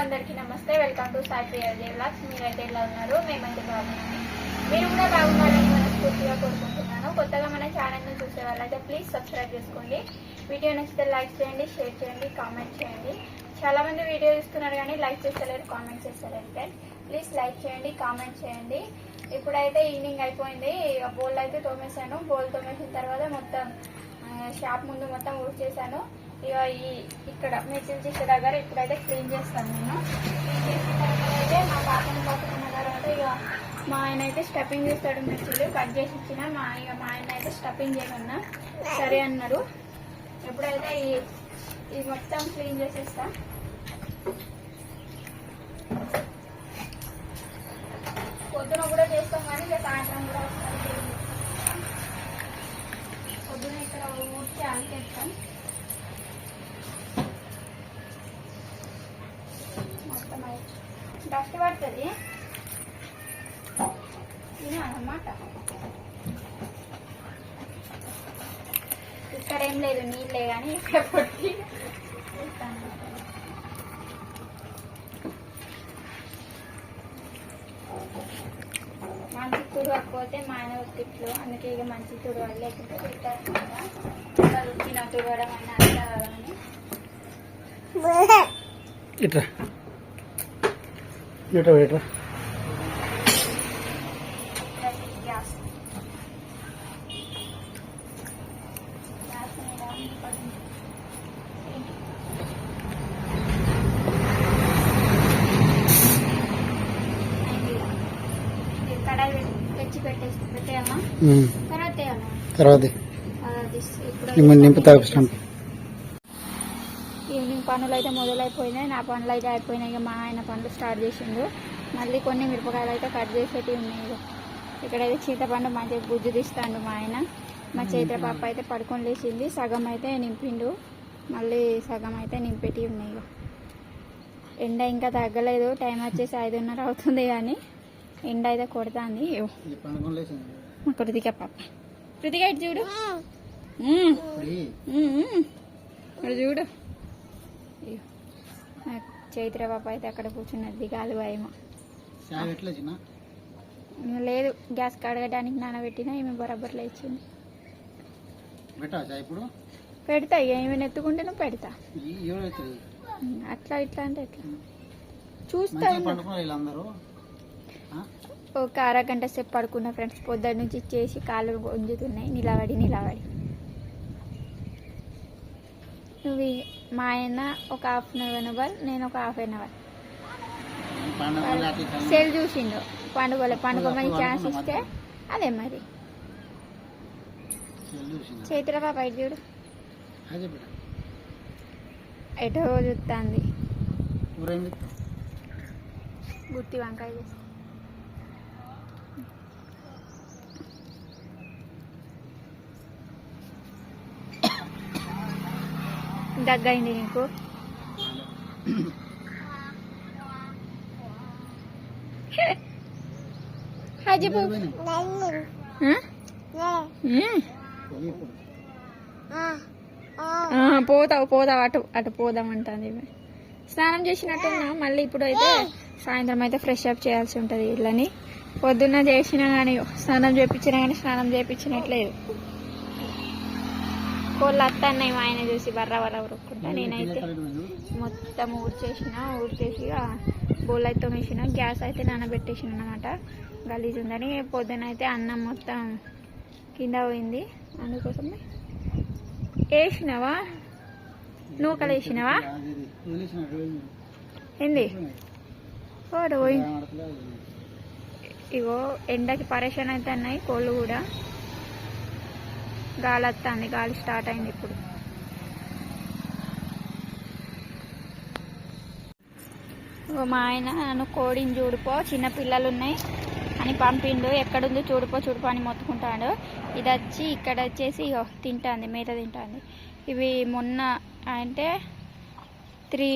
అందరికీ నమస్తే. Welcome to Sai Priya vlogs మీరైతే ఎలా ఉన్నారు? మేమైతే బాగున్నాము. మీరు కూడా బాగున్నారని మనస్ఫూర్తిగా కోరుకుంటున్నాను. కొత్తగా మన ఛానల్ని చూసే వాళ్ళైతే ప్లీజ్ సబ్స్క్రైబ్ చేసుకోండి. వీడియో నచ్చితే లైక్ చేయండి షేర్ చేయండి కామెంట్ చేయండి. చాలా మంది వీడియో చూస్తున్నారు కానీ లైక్ చేస్తలేరు కామెంట్ చేస్తలేరు ఫ్రెండ్ ప్లీజ్ లైక్ చేయండి కామెంట్ చేయండి. ఇప్పుడైతే ఈవినింగ్ అయిపోయింది. ఇక బోల్ అయితే తోమేశాను. బోల్ తోమేసిన తర్వాత మొత్తం షాప్ ముందు మొత్తం ఊడ్చేసాను ఇక ఈ ఇక్కడ మిర్చిల్ చిక్క దగ్గర ఇప్పుడైతే క్లీన్ చేస్తాను నేను. క్లీన్ చేసిన తర్వాత అయితే మా పాపని పట్టుకున్న తర్వాత ఇక మా ఆయన అయితే స్టఫింగ్ చేస్తాడు మిర్చిలు కట్ చేసి ఇచ్చిన మా ఇక మా ఆయన అయితే స్టఫింగ్ చేయమన్నా. సరే అన్నారు. ఎప్పుడైతే ఈ ఇది మొత్తం క్లీన్ చేసేస్తా. పొద్దున కూడా చేస్తాం కానీ ఇక సాయంత్రం కూడా వస్తాం పొద్దున ఇక్కడ ఊడ్చి ఆలికేస్తాం మొత్తం డస్ట్ పడుతుంది అన్నమాట. ఇక్కడ ఏం లేదు నీళ్ళే కానీ ఇక్కడ పొట్టి. మంచి తుడవకపోతే మా ఆయన తిట్లు అందుకే ఇక మంచి తుడవాలి లేకుంటే కదా. రుచిన తుడవడం అయినా అట్లా అని ఇట్రా ఇట్రా ఇట్రా గ్యాస్ గ్యాస్ మీద పడుతుంది. అయింది. ఇది కడాయి పెట్టి- తెచ్చి పెట్టేసి పెట్టేయమ్మా ఉమ్. తర్వాత ఇప్పుడు నింపుతా అయితే మొదలైపోయినాయి. నా పనులు అయితే అయిపోయినాయి. ఇక మా ఆయన పనులు స్టార్ట్ చేసిండు. మళ్ళీ కొన్ని మిరపకాయలు అయితే కట్ చేసేటివి ఉన్నాయి ఇక. ఇక్కడైతే చింతపండు మంచిగా గుజ్జు తీస్తాడు మా ఆయన. మా చైత్ర పాప అయితే పడుకొని లేచింది. సగం అయితే నింపిండు. మళ్ళీ సగం అయితే నింపేటివి ఉన్నాయి. ఎండ ఇంకా తగ్గలేదు. టైం వచ్చేసి ఐదున్నర అవుతుంది కానీ ఎండ అయితే కొడుతుంది. కృతిక పాప. కృతిక చూడు. చూడు. చైత్ర పాప అయితే అక్కడ కూర్చున్నది దిగాలి భయమ. లేదు గ్యాస్ కడగడానికి నానబెట్టినా ఈమె బరాబర్ లేచింది ఇప్పుడు? పెడతా ఈమెను ఎత్తుకుంటే నువ్వు పెడతా. అట్లా ఇట్లా అంటే ఎట్లా? చూస్తా? ఒక అరగంట సేపు పడుకున్న ఫ్రెండ్స్ పొద్దున్న నుంచి చేసి కాళ్ళు గుంజుతున్నాయి నిలబడి నిలబడి. నువ్వు మా ఆయన ఒక హాఫ్ అన్ అవర్ నేను ఒక హాఫ్ అన్ అవర్. పండుగ సెల్ చూసిండు. పండుగలే పండుగమని ఛాన్స్ ఇస్తే అదే మరి? చైత్ర పాప ఇటు చూడు? ఎటో చూస్తుంది గుత్తి వంకాయ చేస్తా. దగ్గైంది నీకు? పోతావు పోతావు అటు అటు పోదామంటుంది. స్నానం చేసినట్టున్నా మళ్ళీ ఇప్పుడు అయితే సాయంత్రం అయితే ఫ్రెష్ అప్ చేయాల్సి ఉంటుంది ఇళ్ళని. పొద్దున్న చేసినా కానీ స్నానం చేయించినా కానీ స్నానం చేయించినట్లేదు కోళ్ళు అత్తన్నాయి మా ఆయన చూసి బర్ర బర్ర ఉరుక్కుంటా. నేనైతే మొత్తం ఊడ్చేసిన ఊడ్చేసి బోల్ అయితే తోమేసిన గ్యాస్ అయితే నానబెట్టేసిన అనమాట గలీజ్ ఉందని పొద్దున అయితే అన్నం మొత్తం కింద పోయింది. అందుకోసమే వేసినావా? నూకలు వేసినావా? ఏంది? పోయి ఇగో ఎండకి పరేషాన్ అయితే అన్నాయి కోళ్ళు కూడా. గాలి వస్తుంది గాలి స్టార్ట్ అయింది ఇప్పుడు. మా ఆయన నన్ను కోడిని చూడిపో చిన్న పిల్లలు ఉన్నాయి అని పంపిండు. ఎక్కడుందో చూడిపో చూడిపో అని మొత్తుకుంటాడు. ఇది వచ్చి ఇక్కడ వచ్చేసి ఇగో మేత తింటుంది. ఇవి మొన్న అంటే త్రీ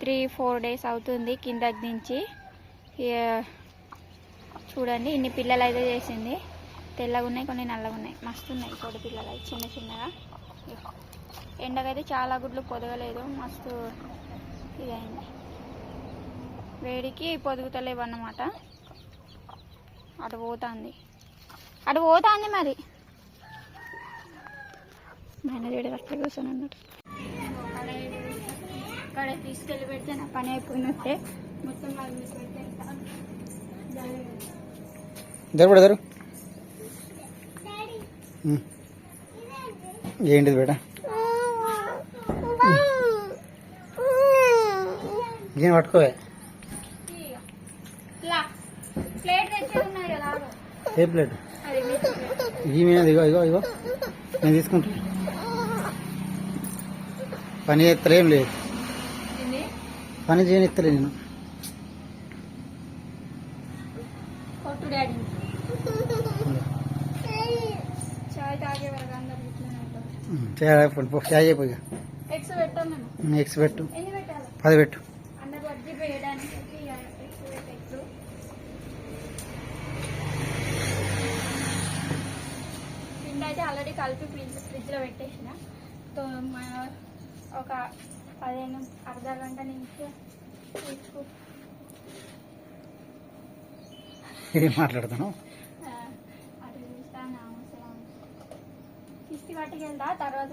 త్రీ ఫోర్ డేస్ అవుతుంది కిందకి దించి. చూడండి ఇన్ని పిల్లలు అయితే చేసింది. తెల్లగా ఉన్నాయి కొన్ని నల్లగా ఉన్నాయి మస్తు ఉన్నాయి కోడి పిల్లలు అయితే చిన్న చిన్నగా. ఎండకైతే చాలా గుడ్లు పొదగలేదు మస్తు ఇదైంది. వేడికి పొదుగుతలేవు అన్నమాట. అటు పోతుంది. అటు పోతుంది మరి. మేనేజర్ అట్లా కూర్చొని అన్నట్టు అక్కడ తీసుకెళ్ళి పెడితే నా పని అయిపోయినట్టే మొత్తం వాళ్ళు తీసి పెడితే జరుపు జరు ఏంటిది బేట? ఏం పట్టుకోవే. ఏ ప్లేట్? ఈమె ఇగో ఇగో ఇగో. నేను తీసుకుంటా. పని చేస్తలేం లేదు. పని చేయనిస్తలే నేను కొట్టు డాడీ చాయ్ తాగే వరకు అందరు ఇట్లనే చేయాలి చాయ్ మేము ఎక్స్ పెట్టు. పది పెట్టు. అయితే ఆల్రెడీ కలిపి ఫ్రిడ్జ్ ఫ్రిడ్జ్లో పెట్టేసిన. ఒక పదిహేను అర్ధ గంట నుంచి ఏం మాట్లాడతాను ఆ, అటు చూస్తాను అవసరం పట్టుకెళ్తా తర్వాత.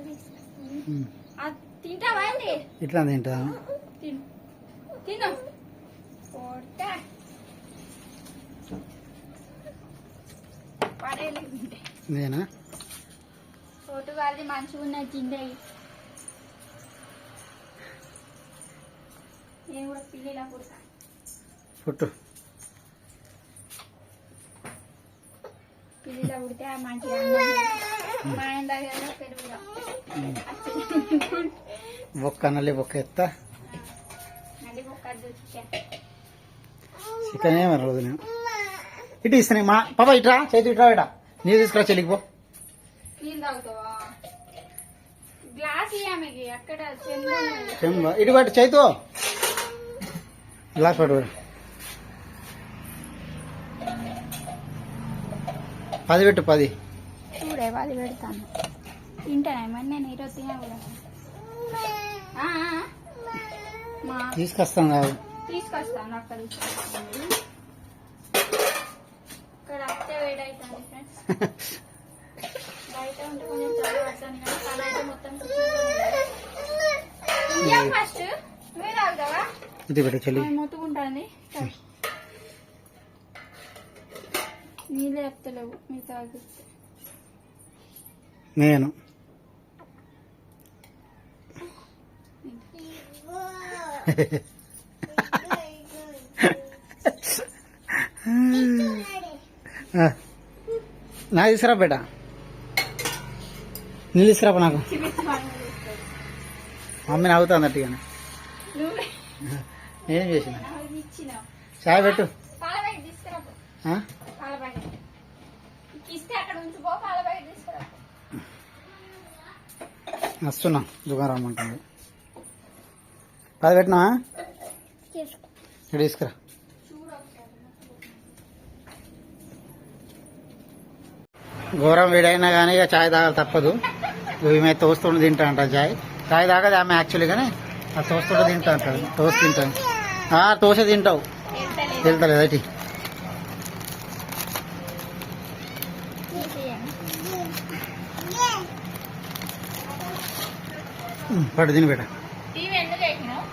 తింటావా అండి? ఇట్లా తింటా? తిను. తిను. నేనా? తోటు వారిది మంచిగా ఉన్నాయి తిండేవి నేను కూడా పిల్లిలా పుడతా. పుట్టు. పిల్లిలా మంచిగా బొక్క నల్లి బొక్క ఎత్తా. చికెన్ ఏమన్నా రోజు నేను. ఇటు ఇస్తాను మా పాప ఇట్రా చేతి ఇట్రా ఇట నీరు తీసుకురా చెల్లికి పో. నీళ్ళు ఇటు పట్టు చేతు గ్లాస్ పట్టు పది పెట్టు పది. వాళ్ళు పెడతాను. తింటాను మరి నేను ఈరోజు తినా కూడా. మా తీసుకొస్తాను కాదు తీసుకొస్తాను అక్కడ తీసుకొస్తాను. ఇక్కడ అత్తే వేడవుతుంది ఫ్రెండ్స్. బయట ఉంటే కొంచెం చలి పడుతుంది కానీ అయితే మొత్తం ఫస్ట్. నువ్వే తాగుతావా? ఇది పెట్టు చెల్లి. ఆమె మొత్తుకుంటుంది. నీళ్ళే చెప్తలేవు. మీరు తాగిస్తే నేను. నాకు తీసుకురా బేట. నీళ్ళు తీసుకురాపా నాకు. మమ్మీ నవ్వుతుంది అట్టుగానే నువ్వే నేనేం చేసిన? చాయ్ పెట్టు. పాల ప్యాకెట్ తీసుకురా పో. ఆ? పాల ప్యాకెట్ ఇస్తే అక్కడ ఉంచిపో పాల ప్యాకెట్ తీసుకురా వస్తున్నా దుకాణం రమ్మంటుంది. పది పెట్టినా తీసుకురా. ఘోరం వేడైనా కానీ ఇక చాయ్ తాగాలి తప్పదు. ఈమె తోస్తుండి తింటా అంట చాయ్. చాయ్ తాగదు ఆమె యాక్చువల్లీ కానీ ఆ తోస్తుంటే తింటా అంటాడు తోసి తింటాను తోసే తింటావు. వెళ్తలేదు వెళ్తలేదు అయితే పడు తిని ఎక్కినావు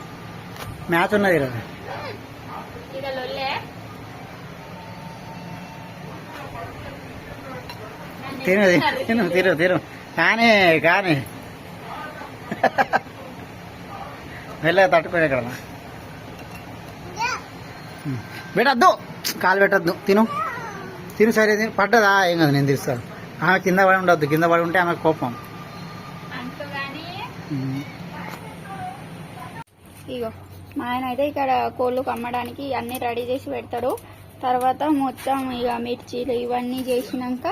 మ్యాచ్ ఉన్నది ఈరోజు. తిను తిను తిను తిను. కానీ కానీ. వెళ్ళే తట్టుకోలే ఇక్కడ. పెట్టద్దు. కాలు పెట్టద్దు. తిను. తిను సరే తిను. పడ్డదా? ఏం కదా నేను తీస్తాను ఆమె కింద పడి ఉండొద్దు. కింద పడి ఉంటే ఆమె కోపం అంటూ కానీ ఉమ్. ఇగో మా ఆయన అయితే ఇక్కడ కోళ్ళకు అమ్మడానికి అన్ని రెడీ చేసి పెడతాడు. తర్వాత మొత్తం ఇక మిర్చీలు ఇవన్నీ చేసినాక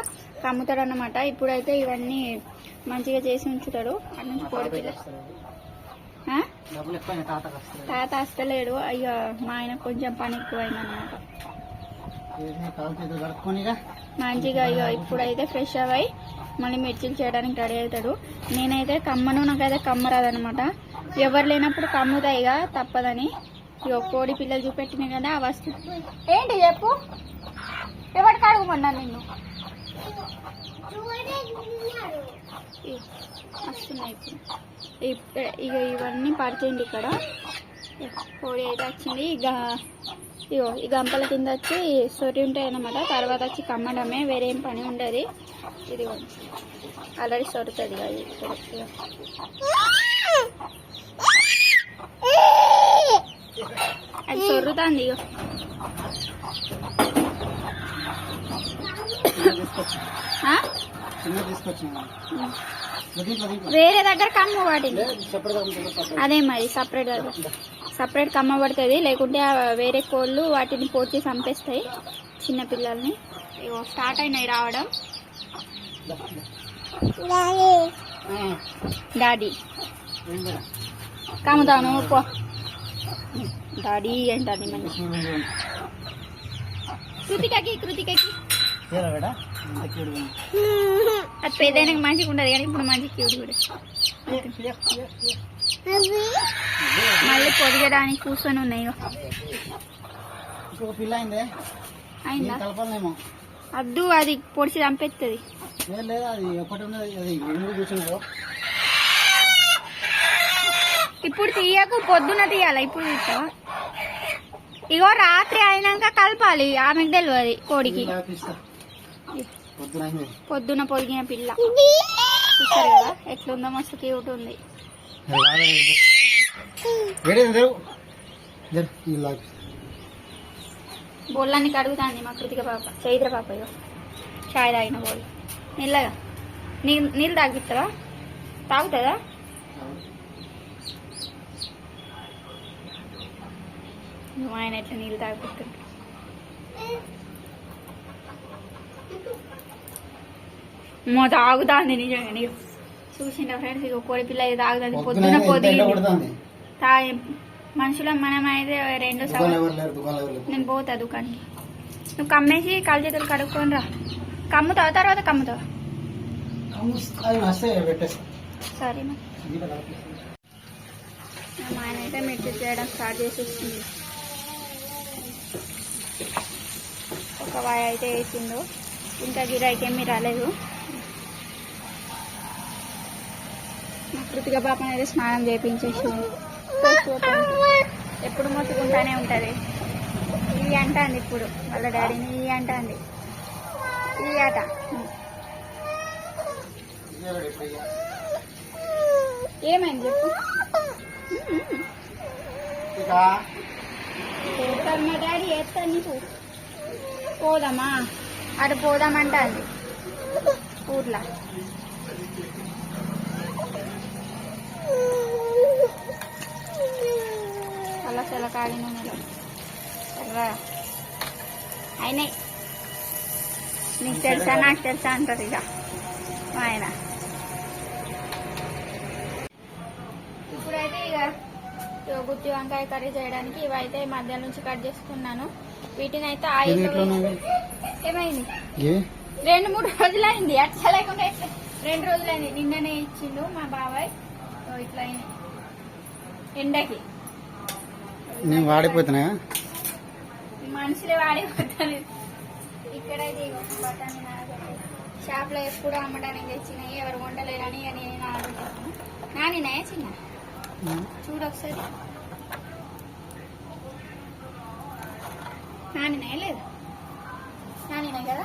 అమ్ముతాడు అన్నమాట ఇప్పుడైతే ఇవన్నీ మంచిగా చేసి ఉంచుతాడు. తాత వస్తలేడు ఇక మా ఆయన కొంచెం పని ఎక్కువైంది అనమాట మంచిగా ఇక ఇప్పుడైతే ఫ్రెష్ అవ్వయి మళ్ళీ మిర్చిలు చేయడానికి రెడీ అవుతాడు. నేనైతే కమ్మను నాకైతే కమ్మ రాదనమాట ఎవరు లేనప్పుడు కమ్ముతాయి ఇక తప్పదని. ఇక కోడి పిల్లలు చూపెట్టిన కదా ఆ వస్తువు ఏంటి చెప్పు? ఎవరికి అడుగుమన్నా నిన్ను? వస్తున్నాయి ఇప్పుడు. ఇక ఇవన్నీ పడుతుంది ఇక్కడ. కోడి అయితే వచ్చింది ఇక ఇగో ఈ గంపల కింద వచ్చి సొరి ఉంటాయి అన్నమాట. తర్వాత వచ్చి కమ్మడమే వేరేం పని ఉండదు. ఇది ఆల్రెడీ సొరుతుంది అది అది సొర్రుతుంది వేరే దగ్గర కమ్మ చెప్పడం అదే మరి సపరేట్ సపరేట్ కమ్మ పడుతుంది. లేకుంటే వేరే కోళ్ళు వాటిని పోచి చంపేస్తాయి చిన్న పిల్లల్ని. ఇగో స్టార్ట్ అయినాయి రావడం. డాడీ కమ్ముతాను పో డాడీ అంటుంది మంచి కృతికకి కృతికకి అది పెద్దైనా మంచిగా ఉండదు కానీ ఇప్పుడు మంచి క్యూట్ కూడా మళ్ళీ పొదిగడానికి కూర్చొని ఉన్నాయి అద్దు అది పొడిచి చంపేస్తుంది లేదు అది ఒకటి ఉన్నది అది కూర్చున్నాడు ఇప్పుడు తీయకు పొద్దున తీయాలి? ఇప్పుడు తీస్తావా? ఇగో రాత్రి అయినాక కలపాలి. ఆమెకు తెలియదు కోడికి. పొద్దున పొదిగిన పిల్ల. చూస్తారు కదా ఎట్లుందో మస్తు క్యూట్ ఉంది. బోళ్ళన్ని కడుగుతాంది మా కృతిక పాప చైత్ర పాప ఇగో. చాయ్ తాగిన బోళ్ళు మెల్లగా. నీళ్ళు నీళ్ళు తాగిస్తావా? తాగుతుందా? నువ్వు ఆయన ఎట్లా నీళ్ళు తాగిపిస్తుంటా మో తాగుతాంది నిజంగా. నీకు చూసిండ ఫ్రెండ్స్ ఇక కోడి పిల్ల ఇది తాగుతుంది పొద్దున పొద్దు తాగి మనుషుల మనం అయితే రెండు నేను పోతా దుకాణానికి. నువ్వు కమ్మేసి కాలు చేతులు కడుక్కొని రా కమ్ముతావు? తర్వాత కమ్ముతావు? కలిపి. మా ఆయన అయితే మిర్చి చేయడం స్టార్ట్ చేసేసింది. ఒక వాయి అయితే వేసిండు. ఇంకా గిరాయికి ఏమీ రాలేదు. కృతిక పాపని అయితే స్నానం చేయించేసింది ఎప్పుడు మొత్తుకుంటానే ఉంటుంది. ఈ అంటాంది ఇప్పుడు. వాళ్ళ డాడీని ఈ అంటాంది. ఈ ఆట. ఏమైంది చెప్పు? ఇక చేస్తాను మా డాడీ చేస్తాను నీకు? పోదామా? అటు పోదామంట అండి ఊర్లో. అలా సెల కాగిన సర్రా. అయినాయి. నీకు తెలుసా? నాకు తెలుసా అంటారు ఇక. మా ఆయన. ఇప్పుడైతే ఇక గుత్తి వంకాయ కర్రీ చేయడానికి ఇవైతే మధ్య నుంచి కట్ చేసుకున్నాను. వీటిని అయితే ఆయిల్? ఏమైంది? రెండు మూడు రోజులైంది. అట్లా లేకుండా? రెండు రోజులైంది. నిన్ననే ఇచ్చిండు మా బాబాయ్. ఇట్లా ఎండకి. నేను వాడిపోతున్నా. మనుషులే బఠానీ నానబెట్టి షాప్లో ఎప్పుడు అమ్మడానికి తెచ్చినాయి ఎవరు వండలేరని నేను నానబెట్టాను నానినాయా చిన్న? చూడు నానినాయ లేదు. నానినాయి కదా?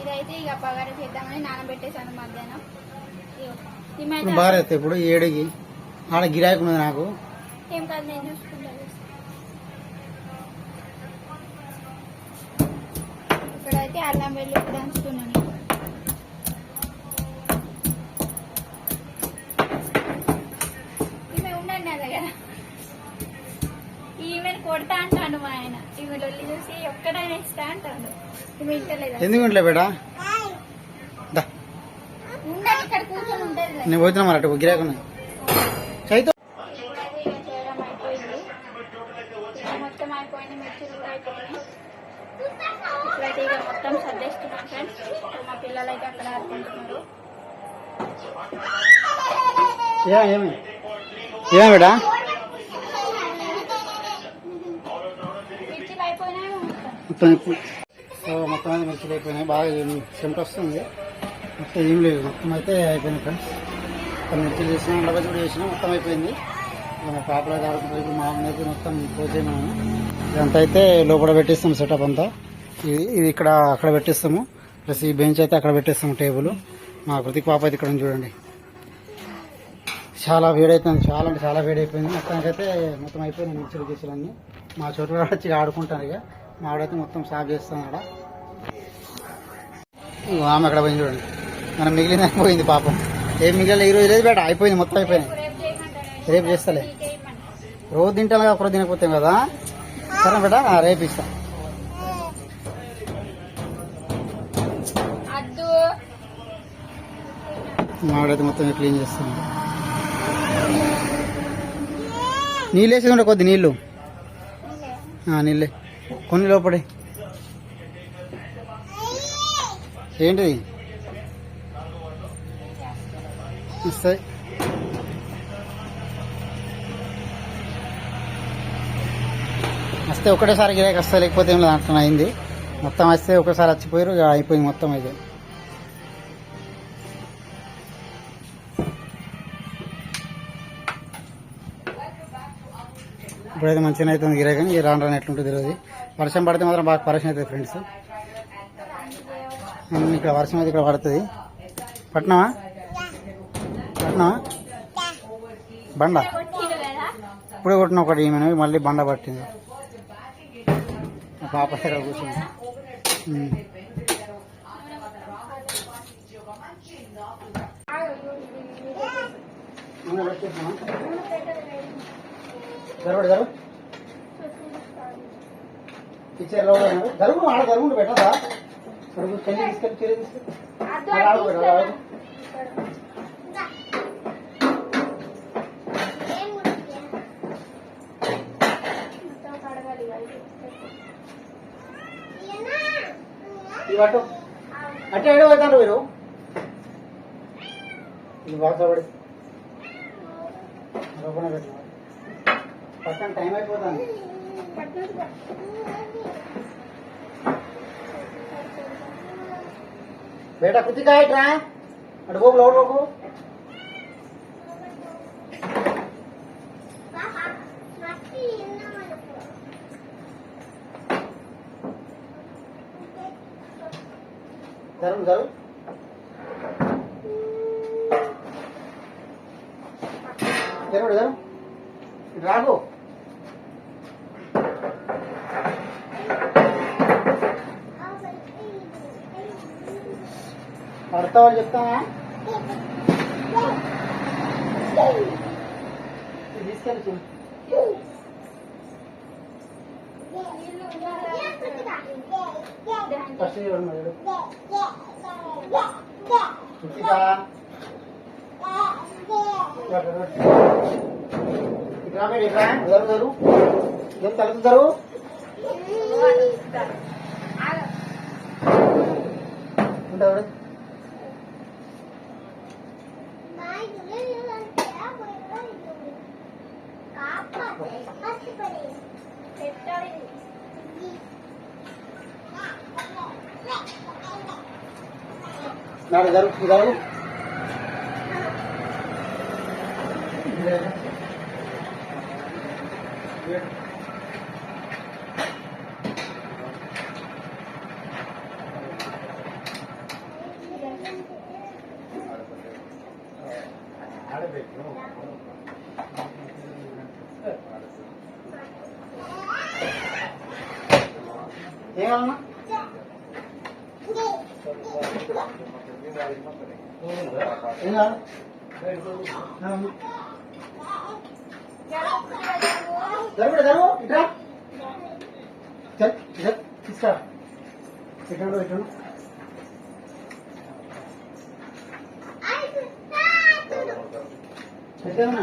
ఇదైతే ఇక పగార చేద్దామని నానబెట్టేశాను మధ్యాహ్నం. అయితే ఇప్పుడు ఏడుకి ఆడ గిరాకు ఉన్నది నాకు. ఏం కాదు నేను చూసుకుంటాను ఇక్కడైతే అల్లం వెళ్ళి దంచుతున్నాను ఇస్తా అంటాడు ఎందుకు ఇంట్లో బేటా? ఉంటుంది నేను పోతున్నా మరి అటు గిరాకు ఉన్నాయి చైతో. ఇప్పుడైతే ఇక చేయడం అయిపోయింది ఇక మొత్తం అయిపోయింది మిర్చిలు కూడా అయిపోయినాయి ఇప్పుడైతే ఇక మొత్తం సర్దేస్తున్నాం ఫ్రెండ్స్ మా పిల్లలు అయితే అక్కడ ఆడుకుంటున్నారు. ఏమి ఏమి? ఏమి బేటా? మొత్తం మొత్తం అయితే మిర్చిలు అయిపోయినాయి. బాగా చెమట వస్తుంది. మొత్తం ఏం లేదు. మొత్తం అయితే అయిపోయింది ఫ్రెండ్స్ మొత్తం మిర్చిలు చేసినా. ఉండగా కూడా చేసినా. మొత్తం అయిపోయింది. ఇక మా ఇప్పుడు అమ్మ అయితే మొత్తం పోతే ఇదంతా అయితే లోపల పెట్టిస్తాం సెటప్ అంతా. ఇది ఇది ఇక్కడ అక్కడ పెట్టిస్తాము. ప్లస్ ఈ బెంచ్ అయితే అక్కడ పెట్టేస్తాం టేబుల్ మా కృతిక్ పాప అయితే ఇక్కడ చూడండి. చాలా వేడైతుంది చాలా అంటే చాలా వేడైపోయింది మొత్తానికైతే మొత్తం అయిపోయింది మిక్సర్ గిక్సర్ మా చోటు వచ్చి ఆడుకుంటాను ఇక. మా ఆవిడైతే మొత్తం సాఫ్ చేస్తాను ఆడ ఇగో ఆమె అక్కడ పోయింది చూడండి. మనం మిగిలిన పోయింది పాపం. ఏం మిగిలిన ఈ రోజు లేదు బేట అయిపోయింది మొత్తం అయిపోయింది రేపు చేస్తలే. రోజు తింటాను ఒకరోజు తినకపోతే కదా? సరే బేట రేపు ఇస్తా. అద్దు. మా ఆవిడైతే మొత్తం క్లీన్ చేస్తాను నీళ్ళు వేసేది ఉండే కొద్ది నీళ్ళు. నీళ్ళే. కొన్ని లోపడే. ఏంటిది? ఇస్తాయి. వస్తే ఒకటేసారి గిరాకి వస్తాయి లేకపోతే ఏం లేదు అయింది. మొత్తం వస్తే ఒకసారి వచ్చిపోయారు ఇక అయిపోయింది మొత్తం అయితే. ఇప్పుడైతే మంచిగా అవుతుంది గిరాకీ కానీ రాను రాని ఎట్లుంటుంది తెలియదు వర్షం పడితే మాత్రం బాగా పరిశ్రమ అవుతుంది ఫ్రెండ్స్ ఇక్కడ వర్షం అయితే ఇక్కడ పడుతుంది. పట్టినావా? పట్టినావా? బండ? ఇప్పుడే కొట్టిన ఒకటి ఈమె మళ్ళీ బండ పట్టింది. పాప ఇక్కడ కూర్చుంది. ఉమ్. జరగడు జరుగు ఇచ్చారు జరుగు ఆడ జరుగుండు పెట్టదా జరుగు చెల్లి తీసుకెళ్ళి. ఈ పట్టు అంటే ఏడో అవుతారు మీరు? ఇది బాగా పడి పెట్టిన? పక్కన టైం అయిపోతుంది. బేటా కుత్తికాయట్రా అటు గోపు లోపల గోపు జరుగు జరుగు జరుగు జరుగు ఇటు రాగు పడతావని చెప్తావా ఇది తీసుకెళ్ళి చూడు. ఫస్ట్ ఇది రెండు చూడు. కుతికా ఇట్రా మీరు ఇట్రా జరుగు జరుగు జరుగు తలుపు జరుగు ఉంటాడు నాడు జరుగు జరుగు ఏమన్నా కాదు జరుగు జరుగు ఇట్రా. తీసుకురా. పెట్టేమన్నా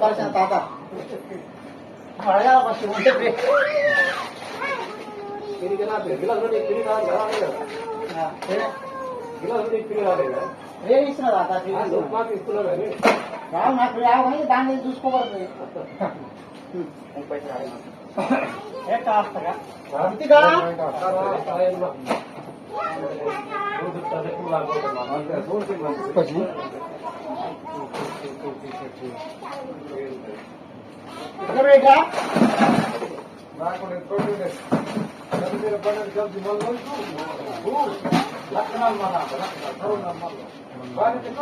పరిచయం తాత అడగాల ఫస్ట్ ఉంటే ఫ్రీ ఆ, ఏ- ఏమి ఇస్తున్నారు తాత ఫ్రీ ఇస్తున్నారు. రావు నాకు రావు కానీ దాన్ని చూసుకోవాలి ఏ కాస్తగా అంతిగా کو تتھے کو لا گري دا نام آهي 4000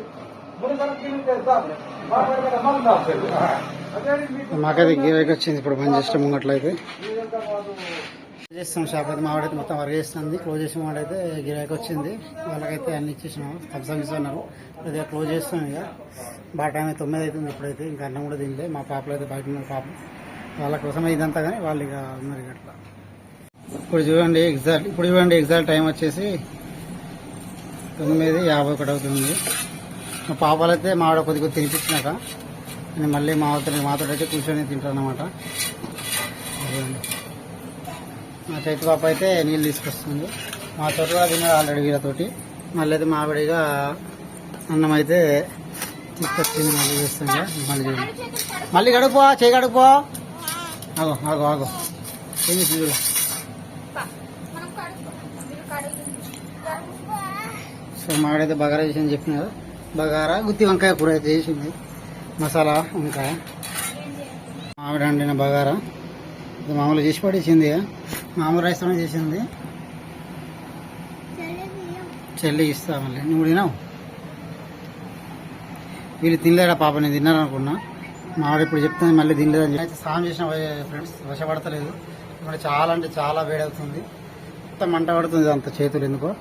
500 మాకైతే గిరాకీ వచ్చింది ఇప్పుడు పని చేస్తే ముంగట్లయితే. చేస్తాం షాప్ అయితే మావాడైతే మొత్తం వర్క్ చేస్తుంది. క్లోజ్ చేసిన వాడైతే గిరాకి వచ్చింది. వాళ్ళకైతే అన్ని ఇచ్చేసినాం. కబ్జాలు ఇస్తున్నారు. అదే క్లోజ్ చేస్తాం ఇక. బాగా టైం అయితే తొమ్మిది అవుతుంది ఇప్పుడైతే. ఇంకా అన్నం కూడా తినలే. మా పాపలు అయితే బయట ఉన్నారు పాపం. వాళ్ళ కోసమే ఇదంతా కానీ వాళ్ళు ఇక ఉన్నారు అట్లా. ఇప్పుడు చూడండి ఎగ్జాక్ట్ ఇప్పుడు చూడండి ఎగ్జాక్ట్ టైం వచ్చేసి తొమ్మిది యాభై ఒకటి అవుతుంది. మా పాపాలు అయితే మావిడ కొద్ది కొద్ది తినిపించినాక నేను మళ్ళీ మాతో మాతో అయితే కూర్చొని తింటాను అనమాట మా చేతి పాప అయితే నీళ్ళు తీసుకొస్తుంది. మా తోట కూడా తిన్నాడు ఆల్రెడీ వీళ్ళతోటి. మళ్ళీ అయితే మావిడిగా అన్నం అయితే తీసుకొచ్చింది మళ్ళీ చేస్తుంది. మళ్ళీ మళ్ళీ గడుపు చేయి గడుపు ఆగో ఆగో ఆగో. ఏం చేసింది సో మాడైతే బగారా చేసింది చెప్పిన కదా బగారా గుత్తి వంకాయ కూర అయితే చేసింది. మసాలా వంకాయ. మామిడి వండిన బగారా. ఇది మామూలు చేసి పడేసింది. మామూలు రైస్తోనే చేసింది. చెల్లి ఇస్తా మళ్ళీ. నువ్వు తినావు? వీళ్ళు తినలేడా పాప? నేను తిన్నారనుకున్నా. మామిడి ఇప్పుడు చెప్తాను మళ్ళీ తినలేదని చెప్పి. అయితే స్నానం చేసిన ఫ్రెండ్స్ వశపడతలేదు. ఇప్పుడు చాలా అంటే చాలా వేడవుతుంది. మొత్తం మంట పడుతుంది అంత చేతులు ఎందుకో.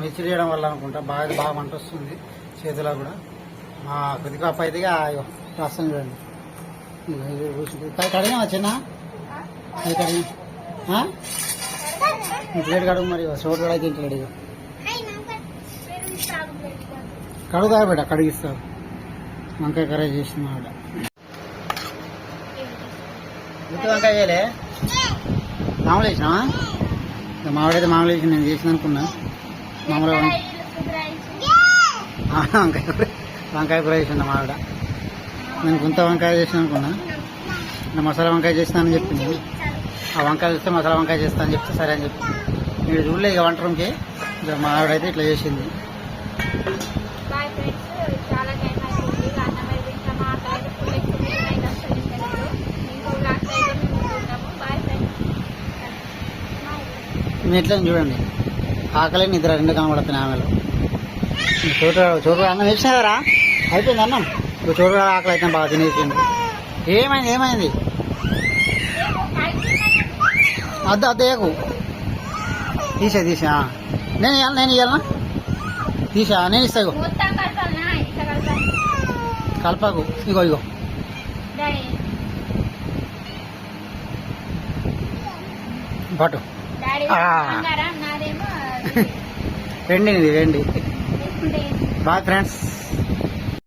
మిర్చి చేయడం వల్ల అనుకుంటా బాగా బాగా మంట వస్తుంది చేతిలో కూడా. మా కొద్దిగా పైదిగా రాస్తాను చూడండి. ఇగో కడిగా చిన్న? అది కడిగి ప్లేట్ కడుగు మరి చోటు కూడా అయితే ఇంట్లో కడుగుతా బిడ్డ కడిగిస్తావు వంకాయ కర్రీ చేసిన ఆవిడ. గుత్తి వంకాయ చేయలే? మామూలు వేసినావా మామిడి మామిడైతే మామూలు వేసి నేను చేసిన అనుకున్నా. మామూలుగా వంకాయ కూర. వంకాయ కూర చేసిన మావిడ నేను గుంత వంకాయ చేసిన అనుకున్నా. నేను మసాలా వంకాయ చేస్తానని చెప్పింది. ఆ వంకాయ చూస్తే మసాలా వంకాయ చేస్తా అని చెప్తే సరే అని చెప్పి మీరు చూడలే ఇక వంట రూమ్కి. ఇక మా ఆవిడైతే ఇట్లా చేసింది. మా మీ ఎట్లా చూడండి. ఆకలి నిద్ర రెండు కనబడుతున్నాయి ఆమెలో. చోటు చోటు అన్నం వేసినారా అయిపోయింది అన్నం? ఇప్పుడు చోటు ఆకలి అయితే బాగా తినేసింది. ఏమైంది ఏమైంది? అద్దు అద్దయ్యకు తీసే తీసా నేను ఇవ్వాలి నేను ఇవ్వాలనా తీసా నేను ఇస్తా ఇగో. కలపకు. ఇగో ఇగో. పట్టు. వెండి తీసుకుంటే బాయ్ ఫ్రెండ్స్.